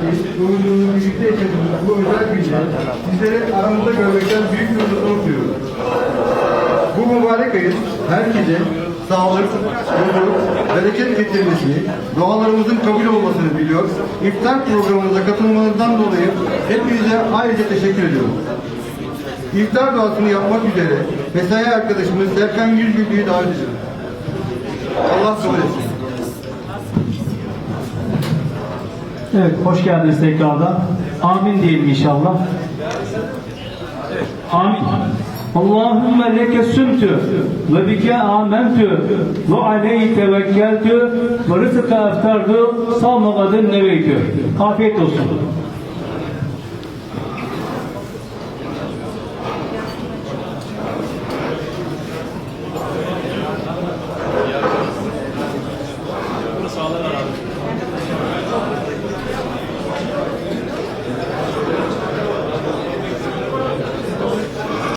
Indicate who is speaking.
Speaker 1: ayındaki doğumumuzu birlikte yaşadığımız bu özel günde sizleri aramızda görmekten büyük bir mutluluk duyuyoruz. Bu mübarek ayın herkese sağlık, huzur, bereket getirmesini, dualarımızın kabul olmasını diliyor. İftar programımıza katılmanızdan dolayı hepinize ayrıca teşekkür ediyorum. İftar duasını yapmak üzere mesai arkadaşımız Serkan Yüzgüllü'yü davet ediyorum. Allah kabul etsin.
Speaker 2: Evet, hoş geldiniz tekrardan. Amin diyelim inşallah. Amin. Allahümme leke sümtü ve bike amentü ve aleyhi tevekkeltü ve rızıka eftardu savmagadın neveykü. Afiyet olsun.